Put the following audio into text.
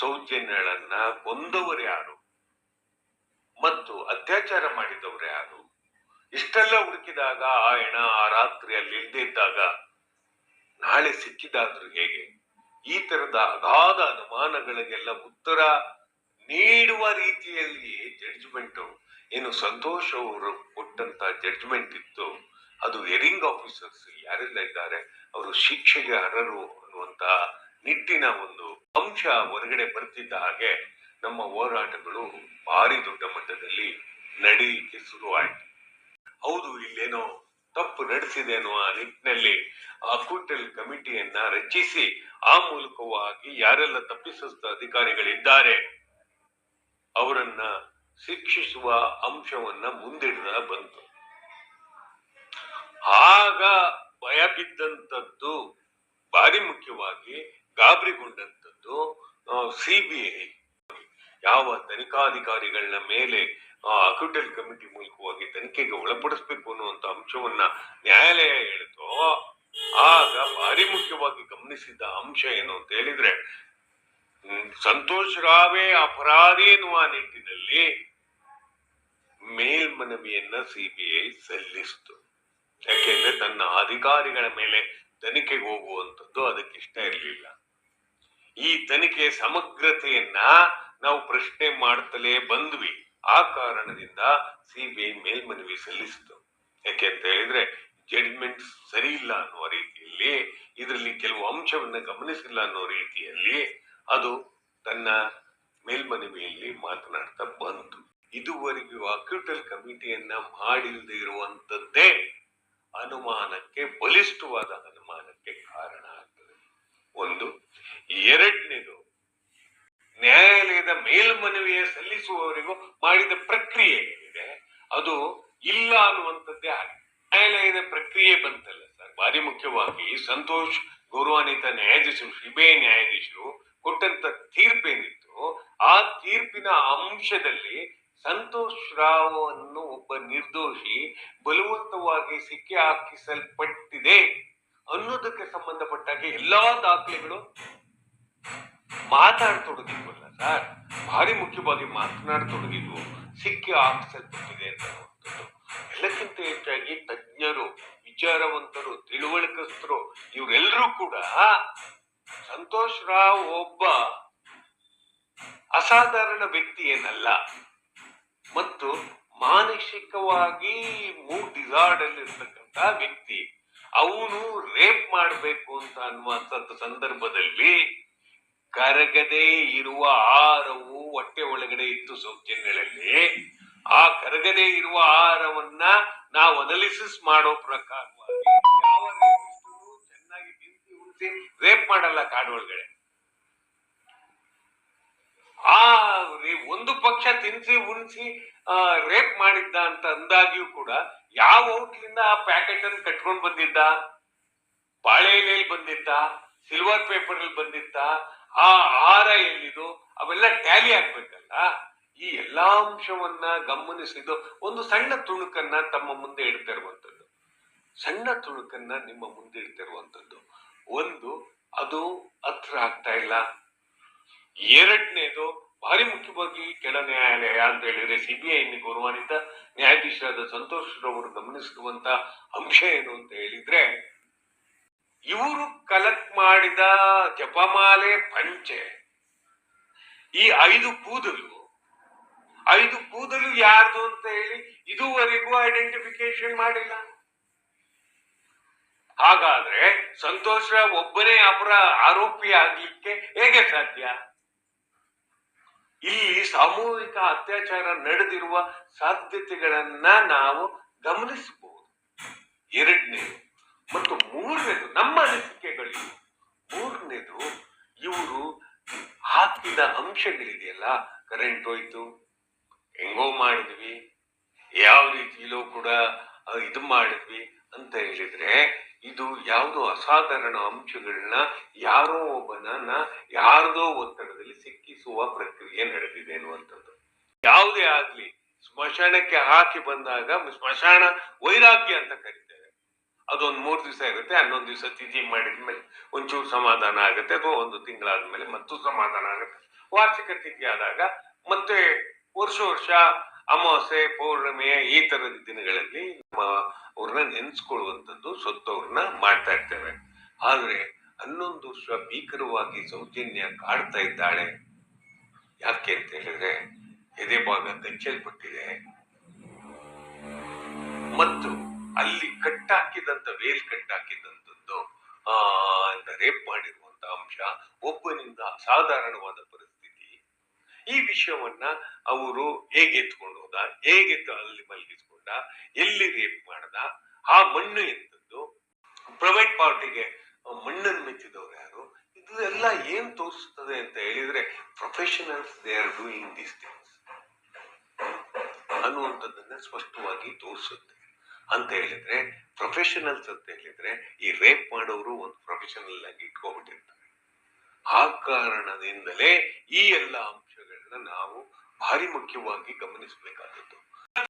ಸೌಜನ್ಯಗಳನ್ನ ಕೊಂದವರು ಯಾರು? ಮತ್ತು ಅತ್ಯಾಚಾರ ಮಾಡಿದವರು ಯಾರು? ಇಷ್ಟೆಲ್ಲ ಹುಡುಕಿದಾಗ ಆ ಹೆಣ ಆ ರಾತ್ರಿ ಅಲ್ಲಿ ಇಲ್ದಿದ್ದಾಗ ನಾಳೆ ಸಿಕ್ಕಿದಾದ್ರೂ ಹೇಗೆ? ಈ ತರದ ಅಗಾಧ ಅನುಮಾನಗಳಿಗೆಲ್ಲ ಉತ್ತರ ನೀಡುವ ರೀತಿಯಲ್ಲಿ ಜಡ್ಜ್ಮೆಂಟ್ ಏನು ಸಂತೋಷ್ ಅವರು ಕೊಟ್ಟಂತ ಜಡ್ಜ್ಮೆಂಟ್ ಇತ್ತು. ಅದು ಎರಿಂಗ್ ಆಫೀಸರ್ಸ್ ಯಾರೆಲ್ಲ ಇದ್ದಾರೆ, ಅವರು ಶಿಕ್ಷೆಗೆ ಅರ್ಹರು ಅನ್ನುವಂತ ನಿಟ್ಟಿನ ಒಂದು ಅಂಶ ಹೊರಗಡೆ ಬರ್ತಿದ್ದ ಹಾಗೆ ನಮ್ಮ ಹೋರಾಟಗಳು ಭಾರಿ ದೊಡ್ಡ ಮಟ್ಟದಲ್ಲಿ ನಡೆಯಲಿಕ್ಕೆ ಶುರುವಾಯಿತು. ಹೌದು, ಇಲ್ಲೇನೋ ತಪ್ಪು ನಡೆಸಿದೆ ಅನ್ನುವ ನಿಟ್ಟಿನಲ್ಲಿ ಅಕ್ಯೂಟಲ್ ಕಮಿಟಿಯನ್ನ ರಚಿಸಿ ಆ ಮೂಲಕವಾಗಿ ಯಾರೆಲ್ಲ ತಪ್ಪಿಸಸ್ಥ ಅಧಿಕಾರಿಗಳಿದ್ದಾರೆ, ಅವರನ್ನ ಶಿಕ್ಷಿಸುವ ಅಂಶವನ್ನ ಮುಂದಿಡದ ಬಂತು. ಆಗ ಭಯ ಬಿದ್ದಂಥದ್ದು ಭಾರಿ ಮುಖ್ಯವಾಗಿ ಗಾಬರಿಗೊಂಡಂಥದ್ದು ಸಿಬಿಐ ಯಾವ ತನಿಖಾಧಿಕಾರಿಗಳನ್ನ ಮೇಲೆ ಅಕ್ಯೂಟಲ್ ಕಮಿಟಿ ಮೂಲಕವಾಗಿ ತನಿಖೆಗೆ ಒಳಪಡಿಸಬೇಕು ಅನ್ನುವಂತ ಅಂಶವನ್ನ ನ್ಯಾಯಾಲಯ ಹೇಳಿತೋ, ಆಗ ಭಾರಿ ಮುಖ್ಯವಾಗಿ ಗಮನಿಸಿದ್ದ ಅಂಶ ಏನು ಅಂತ ಹೇಳಿದ್ರೆ ಸಂತೋಷ್ ರಾವೇ ಅಪರಾಧಿ ಎನ್ನುವ ನಿಟ್ಟಿನಲ್ಲಿ ಮೇಲ್ಮನವಿಯನ್ನ ಸಿಬಿಐ ಸಲ್ಲಿಸಿತು. ಯಾಕೆಂದ್ರೆ ತನ್ನ ಅಧಿಕಾರಿಗಳ ಮೇಲೆ ತನಿಖೆಗೆ ಹೋಗುವಂಥದ್ದು ಅದಕ್ಕೆ ಇಷ್ಟ ಇರಲಿಲ್ಲ. ಈ ತನಿಖೆ ಸಮಗ್ರತೆಯನ್ನ ನಾವು ಪ್ರಶ್ನೆ ಮಾಡ್ತಲೇ ಬಂದ್ವಿ. ಆ ಕಾರಣದಿಂದ ಸಿಬಿಐ ಮೇಲ್ಮನವಿ ಸಲ್ಲಿಸಿತು. ಯಾಕೆ ಅಂತ ಹೇಳಿದ್ರೆ ಜಡ್ಜ್ಮೆಂಟ್ ಸರಿ ಇಲ್ಲ ಅನ್ನುವ ರೀತಿಯಲ್ಲಿ, ಇದರಲ್ಲಿ ಕೆಲವು ಅಂಶವನ್ನ ಗಮನಿಸಿಲ್ಲ ಅನ್ನೋ ರೀತಿಯಲ್ಲಿ ಅದು ತನ್ನ ಮೇಲ್ಮನವಿಯಲ್ಲಿ ಮಾತನಾಡ್ತಾ ಬಂತು. ಇದುವರೆಗೂ ಅಕ್ಯೂಟಲ್ ಕಮಿಟಿಯನ್ನ ಮಾಡಿಲ್ಲದೆ ಇರುವಂತದ್ದೇ ಅನುಮಾನಕ್ಕೆ ಬಲಿಷ್ಠವಾದ ಅನುಮಾನಕ್ಕೆ ಕಾರಣ ಒಂದು. ಎರಡನೇದು, ನ್ಯಾಯಾಲಯದ ಮೇಲ್ಮನವಿಯ ಸಲ್ಲಿಸುವವರಿಗೂ ಮಾಡಿದ ಪ್ರಕ್ರಿಯೆ ಏನಿದೆ, ಅದು ಇಲ್ಲ ಅನ್ನುವಂಥದ್ದೇ ಆಗಿದೆ ನ್ಯಾಯಾಲಯದ ಪ್ರಕ್ರಿಯೆ ಬಂತಲ್ಲ ಸರ್, ಭಾರಿ ಮುಖ್ಯವಾಗಿ ಸಂತೋಷ್ ಗೌರವಾನ್ವಿತ ನ್ಯಾಯಾಧೀಶರು ಸಿಬಿಐ ನ್ಯಾಯಾಧೀಶರು ಕೊಟ್ಟಂತ ತೀರ್ಪೇನಿತ್ತು, ಆ ತೀರ್ಪಿನ ಅಂಶದಲ್ಲಿ ಸಂತೋಷ್ ರಾವ್ ಅನ್ನು ಒಬ್ಬ ನಿರ್ದೋಷಿ ಬಲವಂತವಾಗಿ ಸಿಕ್ಕಿ ಹಾಕಿಸಲ್ಪಟ್ಟಿದೆ. ಅನ್ನೋದಕ್ಕೆ ಸಂಬಂಧಪಟ್ಟಾಗೆ ಎಲ್ಲಾ ದಾಖಲೆಗಳು ಮಾತಾಡ್ತೊಡಗಿದ್ವಲ್ಲ ಸರ್. ಭಾರಿ ಮುಖ್ಯವಾಗಿ ಮಾತನಾಡ್ತೊಡಗಿದ್ವು. ಸಿಕ್ಕಿ ಹಾಕಿಸಲ್ಪಟ್ಟಿದೆ ಅಂತ. ಎಲ್ಲಕ್ಕಿಂತ ಹೆಚ್ಚಾಗಿ ತಜ್ಞರು, ವಿಚಾರವಂತರು, ತಿಳುವಳಿಕಸ್ಥರು ಇವರೆಲ್ಲರೂ ಕೂಡ ಸಂತೋಷ್ ರಾವ್ ಒಬ್ಬ ಅಸಾಧಾರಣ ವ್ಯಕ್ತಿ ಏನಲ್ಲ. ಮತ್ತು ಮಾನಸಿಕವಾಗಿ ಮೂಡ್ ಡಿಸಾರ್ಡರ್ ಇರ್ತಕ್ಕಂತ ವ್ಯಕ್ತಿ. ಅವನು ರೇಪ್ ಮಾಡಬೇಕು ಅಂತ ಅನ್ನುವಂಥದ್ದು ಸಂದರ್ಭದಲ್ಲಿ ಕರಗದೆ ಇರುವ ಆಹಾರವು ಹೊಟ್ಟೆ ಒಳಗಡೆ ಇತ್ತು ಸೌಜನ್ಯಗಳಲ್ಲಿ. ಆ ಕರಗದೆ ಇರುವ ಆಹಾರವನ್ನ ನಾವು ಅನಲಿಸಿಸ್ ಮಾಡೋ ಪ್ರಕಾರವಾಗಿ ಯಾವ ರೇಪಿಸ್ಟರು ಚೆನ್ನಾಗಿ ರೇಪ್ ಮಾಡಲ್ಲ ಕಾಡು ಒಳಗಡೆ. ಆ ಒಂದು ಪಕ್ಷ ತಿನ್ಸಿ, ಉಣಿಸಿ ರೇಪ್ ಮಾಡಿದ್ದ ಅಂತ ಅಂದಾಗ್ಯೂ ಕೂಡ ಯಾವ ಔಟ್ಲಿಂದ ಆ ಪ್ಯಾಕೆಟ್ ಅನ್ನು ಕಟ್ಕೊಂಡು ಬಂದಿದ್ದ? ಬಾಳೆ ಎಲೆಯಲ್ಲಿ ಬಂದಿದ್ದ ಸಿಲ್ವರ್ ಪೇಪರ್ ಅಲ್ಲಿ ಬಂದಿದ್ದ, ಆ ಆಹಾರ ಎಲ್ಲಿದು? ಅವೆಲ್ಲ ಟ್ಯಾಲಿ ಆಗ್ಬೇಕಲ್ಲ. ಈ ಎಲ್ಲಾ ಅಂಶವನ್ನ ಗಮನಿಸಿದ್ದು ಒಂದು ಸಣ್ಣ ತುಣುಕನ್ನ ತಮ್ಮ ಮುಂದೆ ಇಡ್ತಿರುವಂಥದ್ದು. ಸಣ್ಣ ತುಣುಕನ್ನ ನಿಮ್ಮ ಮುಂದೆ ಇಡ್ತಿರುವಂಥದ್ದು. ಒಂದು, ಅದು ಹತ್ರ ಆಗ್ತಾ ಇಲ್ಲ. ಎರಡನೇದು ಭಾರಿ ಮುಖ್ಯವಾಗಿ ಕೆಳ ನ್ಯಾಯಾಲಯ ಅಂತ ಹೇಳಿದ್ರೆ ಸಿಬಿಐ ಗೌರವಾನ್ವಿತ ನ್ಯಾಯಾಧೀಶರಾದ ಸಂತೋಷ್ ರವರು ಗಮನಿಸಿರುವಂತ ಅಂಶ ಏನು ಅಂತ ಹೇಳಿದ್ರೆ, ಇವರು ಕಲೆಕ್ಟ್ ಮಾಡಿದ ಜಪಮಾಲೆ ಪಂಚೆ. ಈ ಐದು ಕೂದಲು ಐದು ಕೂದಲು ಯಾರ್ದು ಅಂತ ಹೇಳಿ ಇದುವರೆಗೂ ಐಡೆಂಟಿಫಿಕೇಶನ್ ಮಾಡಿಲ್ಲ. ಹಾಗಾದ್ರೆ ಸಂತೋಷ ಒಬ್ಬನೇ ಅಪರ ಆರೋಪಿ ಆಗ್ಲಿಕ್ಕೆ ಹೇಗೆ ಸಾಧ್ಯ? ಇಲ್ಲಿ ಸಾಮೂಹಿಕ ಅತ್ಯಾಚಾರ ನಡೆದಿರುವ ಸಾಧ್ಯತೆಗಳನ್ನ ನಾವು ಗಮನಿಸಬಹುದು. ಎರಡನೇದು ಮತ್ತು ಮೂರನೇದು ನಮ್ಮ ಅನಿಸಿಕೆಗಳಿವು ಮೂರನೇದು ಇವರು ಹಾಕಿದ ಅಂಶಗಳಿದೆಯಲ್ಲ ಕರೆಂಟ್ ಹೋಯ್ತು, ಹೆಂಗೋ ಮಾಡಿದ್ವಿ, ಯಾವ ರೀತಿಯಲ್ಲೂ ಕೂಡ ಇದು ಮಾಡಿದ್ವಿ ಅಂತ ಹೇಳಿದ್ರೆ ಇದು ಯಾವುದೋ ಅಸಾಧಾರಣ ಅಂಶಗಳನ್ನ ಯಾರೋ ಒಬ್ಬನನ್ನ ಯಾರದೋ ಒತ್ತಡದಲ್ಲಿ ಸಿಕ್ಕಿಸುವ ಪ್ರಕ್ರಿಯೆ ನಡೆದಿದೆ ಅನ್ನುವಂಥದ್ದು ಯಾವುದೇ ಆಗ್ಲಿ, ಸ್ಮಶಾನಕ್ಕೆ ಹಾಕಿ ಬಂದಾಗ, ಸ್ಮಶಾನ ವೈರಾಗ್ಯ ಅಂತ ಕರಿತೇವೆ. ಅದೊಂದು ಮೂರ್ ದಿವಸ ಇರುತ್ತೆ, ಹನ್ನೊಂದು ದಿವಸ ತಿಥಿ ಮಾಡಿದ್ಮೇಲೆ ಒಂಚೂರು ಸಮಾಧಾನ ಆಗುತ್ತೆ, ಅಥವಾ ಒಂದು ತಿಂಗಳಾದ್ಮೇಲೆ ಮತ್ತೂ ಸಮಾಧಾನ ಆಗುತ್ತೆ. ವಾರ್ಷಿಕ ತಿಥಿ ಆದಾಗ ಮತ್ತೆ ವರ್ಷ ವರ್ಷ ಅಮಾವಾಸ್ಯೆ, ಪೌರ್ಣಿಮೆಯ ಈ ತರದ ದಿನಗಳಲ್ಲಿ ನಮ್ಮ ಅವ್ರನ್ನ ನೆನ್ಸ್ಕೊಳ್ಳುವಂಥದ್ದು ಸೊತ್ತವ್ರನ್ನ ಮಾಡ್ತಾ ಇರ್ತೇವೆ. ಆದ್ರೆ ಹನ್ನೊಂದು ವರ್ಷ ಭೀಕರವಾಗಿ ಸೌಜನ್ಯ ಕಾಡ್ತಾ ಇದ್ದಾಳೆ. ಯಾಕೆ ಅಂತ ಹೇಳಿದ್ರೆ ಎದೆ ಭಾಗ ಕಚ್ಚಲ್ಪಟ್ಟಿದೆ ಮತ್ತು ಅಲ್ಲಿ ಕಟ್ಟಾಕಿದಂತ ವೇಲ್ ಕಟ್ಟಾಕಿದಂಥದ್ದು, ಆ ರೇಪ್ ಮಾಡಿರುವಂತ ಅಂಶ ಒಬ್ಬನಿಂದ ಅಸಾಧಾರಣವಾದ ಈ ವಿಷಯವನ್ನ ಅವರು ಹೇಗೆ ಎತ್ಕೊಂಡು ಹೋದ, ಹೇಗೆ ಅಲ್ಲಿ ಮಲಗಿಸ್ಕೊಂಡ, ಎಲ್ಲಿ ರೇಪ್ ಮಾಡ್ದ, ಆ ಮಣ್ಣು ಎಂತದ್ದು ಪ್ರೈವೇಟ್ ಪಾರ್ಟಿಗೆ ಮಣ್ಣನ್ನು ಮೆಚ್ಚಿದವರು ಯಾರು ಇದು ಎಲ್ಲ ಏನ್ ತೋರಿಸುತ್ತದೆ ಅಂತ ಹೇಳಿದ್ರೆ professionals they are doing this things ಅನ್ನುವಂಥದ್ದನ್ನ ಸ್ಪಷ್ಟವಾಗಿ ತೋರಿಸುತ್ತೆ. ಅಂತ ಹೇಳಿದ್ರೆ ಪ್ರೊಫೆಷನಲ್ಸ್ ಅಂತ ಹೇಳಿದ್ರೆ, ಈ ರೇಪ್ ಮಾಡೋರು ಒಂದು ಪ್ರೊಫೆಷನಲ್ ಆಗಿ ಇಟ್ಕೊಂಡ್ಬಿಟ್ಟಿರ್ತಾರೆ ಆ ಕಾರಣದಿಂದಲೇ ಈ ಎಲ್ಲ ಅಂಶಗಳನ್ನ ನಾವು ಭಾರಿ ಮುಖ್ಯವಾಗಿ ಗಮನಿಸಬೇಕಾದದ್ದು.